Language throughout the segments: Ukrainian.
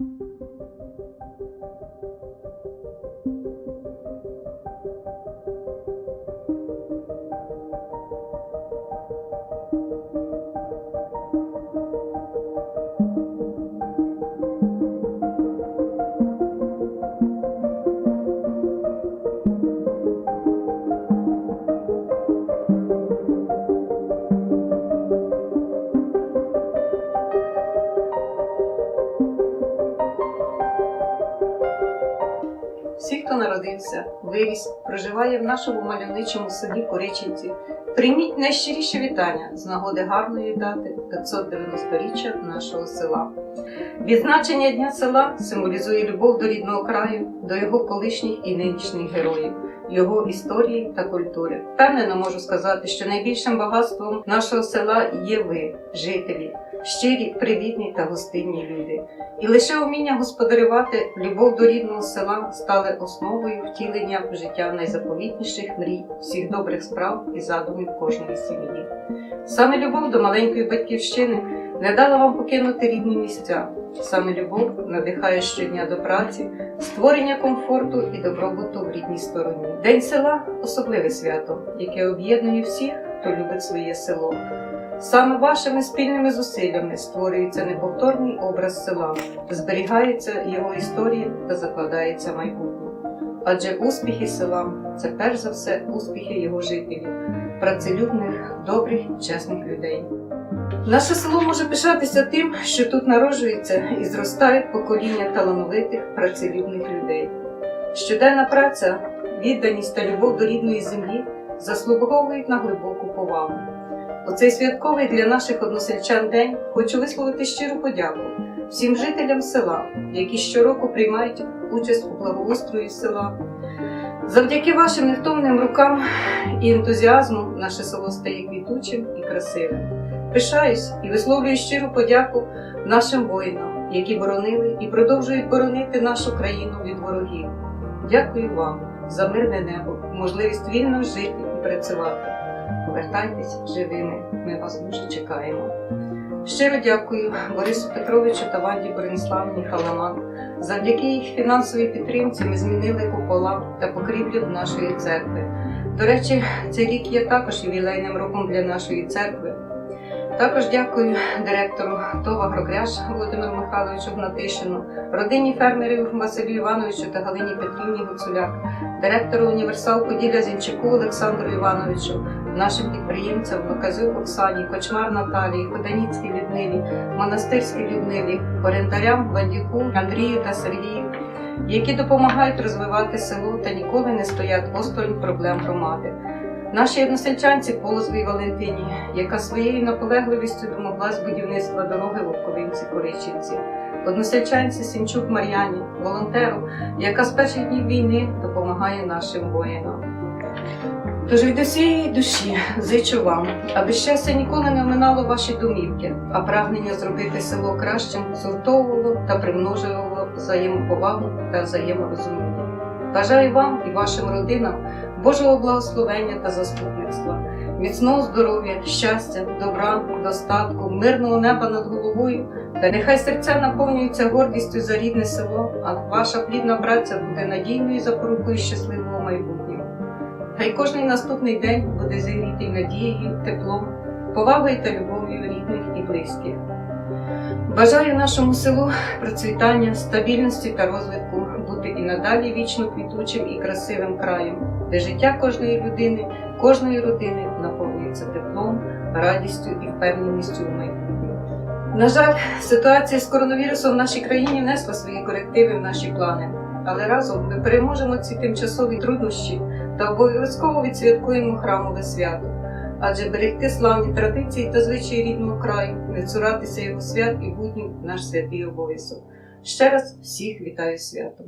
you Всі, хто народився, виріс, проживає в нашому мальовничому селі Кориченці, прийміть найщиріше вітання з нагоди гарної дати 590-річчя нашого села. Відзначення Дня села символізує любов до рідного краю, до його колишніх і нинішніх героїв, його історії та культури. Впевнено можу сказати, що найбільшим багатством нашого села є ви, жителі, щирі, привітні та гостинні люди. І лише вміння господарювати, любов до рідного села стали основою втілення в життя найзаповітніших мрій, всіх добрих справ і задумів кожної сім'ї. Саме любов до маленької батьківщини не дала вам покинути рідні місця. Саме любов надихає щодня до праці, створення комфорту і добробуту в рідній стороні. День села особливе свято, яке об'єднує всіх, хто любить своє село. Саме вашими спільними зусиллями створюється неповторний образ села, зберігається його історія та закладається майбутнє. Адже успіхи села це перш за все успіхи його жителів, працелюбних, добрих, чесних людей. Наше село може пишатися тим, що тут народжується і зростають покоління талановитих працелюбних людей. Щоденна праця, відданість та любов до рідної землі заслуговують на глибоку повагу. У цей святковий для наших односельчан день хочу висловити щиру подяку всім жителям села, які щороку приймають участь у благоустрої села. Завдяки вашим невтомним рукам і ентузіазму наше село стає квітучим і красивим. Пишаюсь і висловлюю щиру подяку нашим воїнам, які боронили і продовжують боронити нашу країну від ворогів. Дякую вам за мирне небо, можливість вільно жити і працювати. Повертайтесь живими, ми вас дуже чекаємо. Щиро дякую Борису Петровичу та Ванді Бориславні Халаман. Завдяки їх фінансовій підтримці ми змінили купола та покрівлю нашої церкви. До речі, цей рік є також ювілейним роком для нашої церкви. Також дякую директору ТОВ «Агрокряж» Володимиру Михайловичу Гнатишину, родині фермерів Василю Івановичу та Галині Петрівні Гуцуляк, директору універсал Поділля Зінчаку Олександру Івановичу, нашим підприємцям Луказюк Оксані, Кочмар Наталії, Ходаніцькій Людмилі, Монастирській Людмилі, орендарям Вандюку, Андрію та Сергію, які допомагають розвивати село та ніколи не стоять осторонь проблем громади. Нашій односельчанці Полозвій Валентині, яка своєю наполегливістю домоглась будівництва дороги в Обковинці Коричинці, односельчанці Сінчук Мар'яні, волонтеру, яка з перших днів війни допомагає нашим воїнам. Тож від усієї душі зичу вам, аби щастя ніколи не оминало ваші домівки, а прагнення зробити село кращим згуртовувало та примножувало взаємоповагу та взаєморозуміння. Бажаю вам і вашим родинам Божого благословення та заступництва, міцного здоров'я, щастя, добра, достатку, мирного неба над головою, та нехай серця наповнюються гордістю за рідне село, а ваша плідна праця буде надійною запорукою щасливого майбутнього. Хай кожний наступний день буде зігрітий надією, теплом, повагою та любов'ю рідних і близьких. Бажаю нашому селу процвітання, стабільності та розвитку, бути і надалі вічно квітучим і красивим краєм, де життя кожної людини, кожної родини наповнюється теплом, радістю і впевненістю в майбутньому. На жаль, ситуація з коронавірусом в нашій країні внесла свої корективи в наші плани, але разом ми переможемо ці тимчасові труднощі та обов'язково відсвяткуємо храмове свято. Адже берегти славні традиції та звичаї рідного краю, не цуратися його свят і буднів наш святий обов'язок. Ще раз всіх вітаю святом.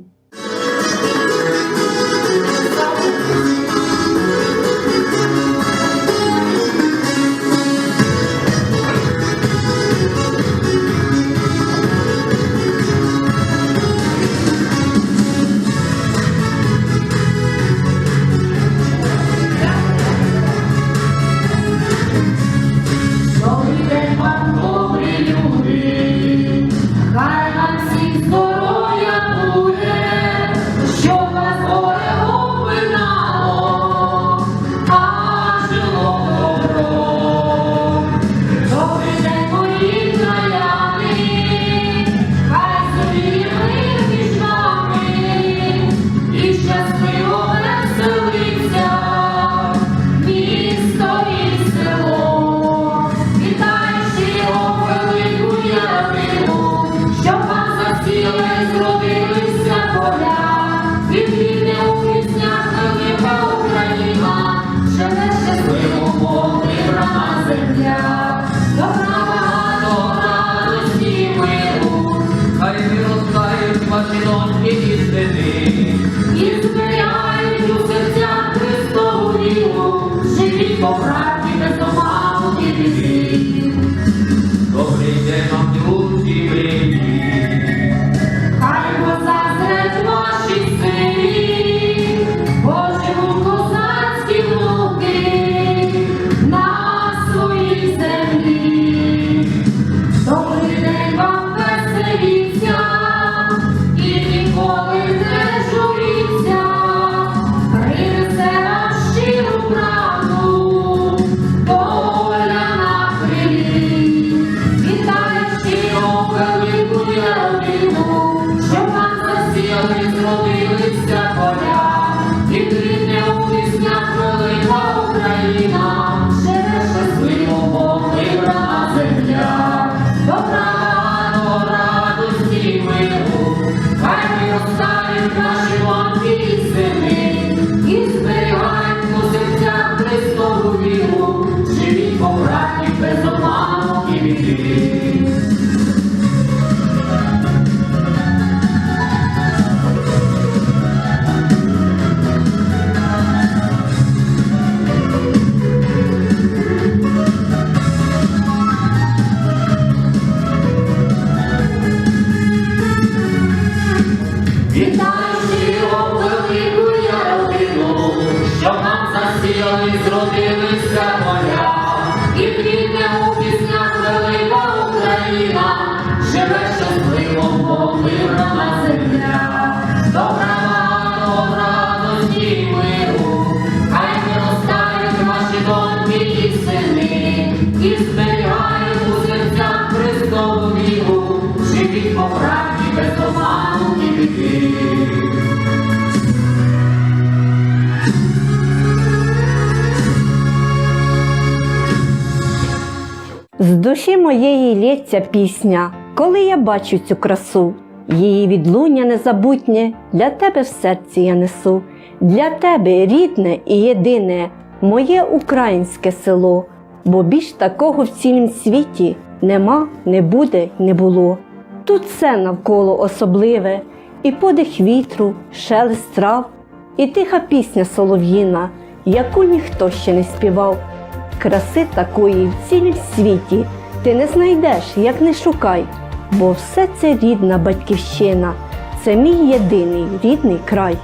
Живе щасливо, помирана земля, добра до радості й миру, хай виростають ваші доньки і сини, і зберігають у серцях Христову віру, живіть по правді без обману і біди. З душі моєї лється пісня, коли я бачу цю красу. Її відлуння незабутнє для тебе в серці я несу. Для тебе рідне і єдине моє українське село, бо більш такого в цілім світі нема, не буде, не було. Тут все навколо особливе, і подих вітру, шелест трав, і тиха пісня солов'їна, яку ніхто ще не співав. Краси такої в цілім світі ти не знайдеш, як не шукай, бо все це рідна батьківщина, це мій єдиний рідний край.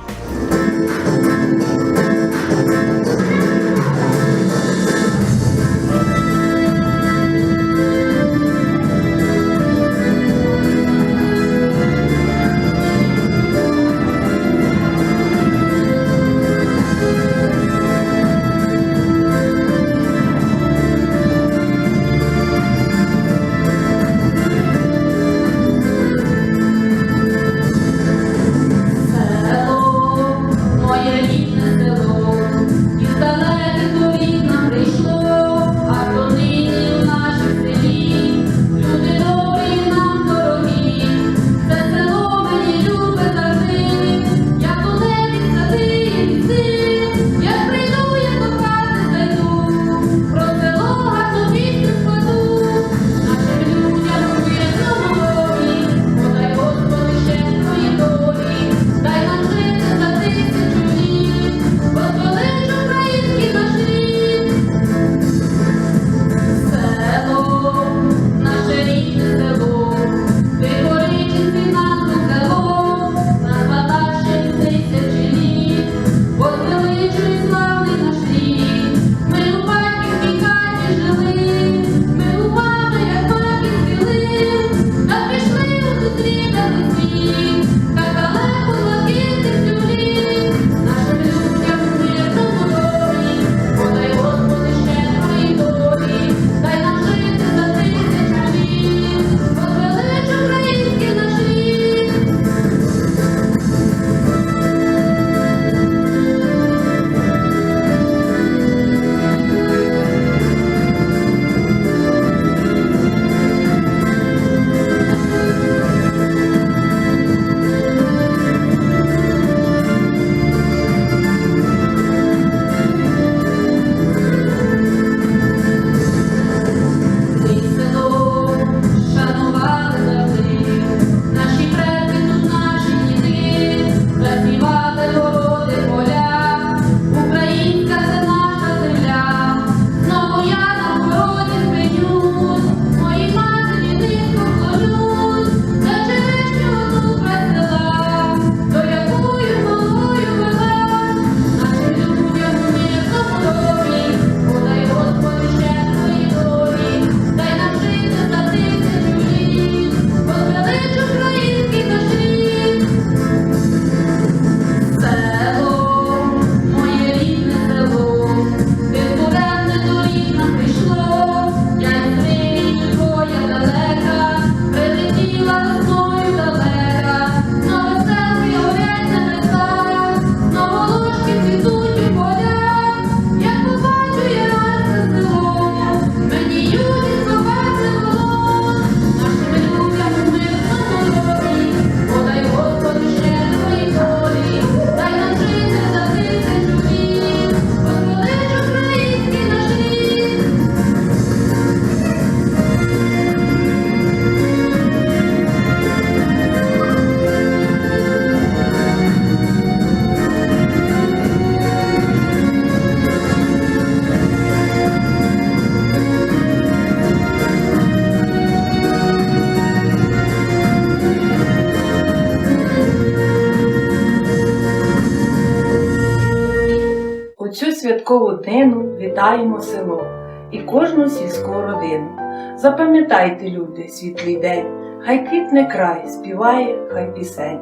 Святкову днину вітаємо село і кожну сільську родину. Запам'ятайте, люди, світлий день, хай квітне край, співає, хай пісень,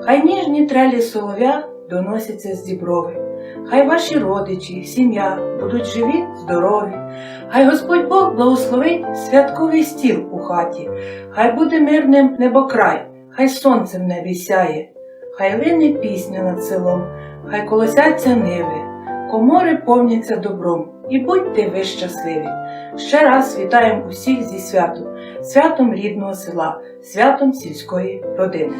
хай ніжні трелі солов'я доносяться з діброви, хай ваші родичі, сім'я будуть живі, здорові, хай Господь Бог благословить святковий стіл у хаті, хай буде мирним небокрай, хай сонце в небі сяє, хай лине пісня над селом, хай колосяться ниви, комори повняться добром, і будьте ви щасливі. Ще раз вітаємо усіх зі святом, святом рідного села, святом сільської родини.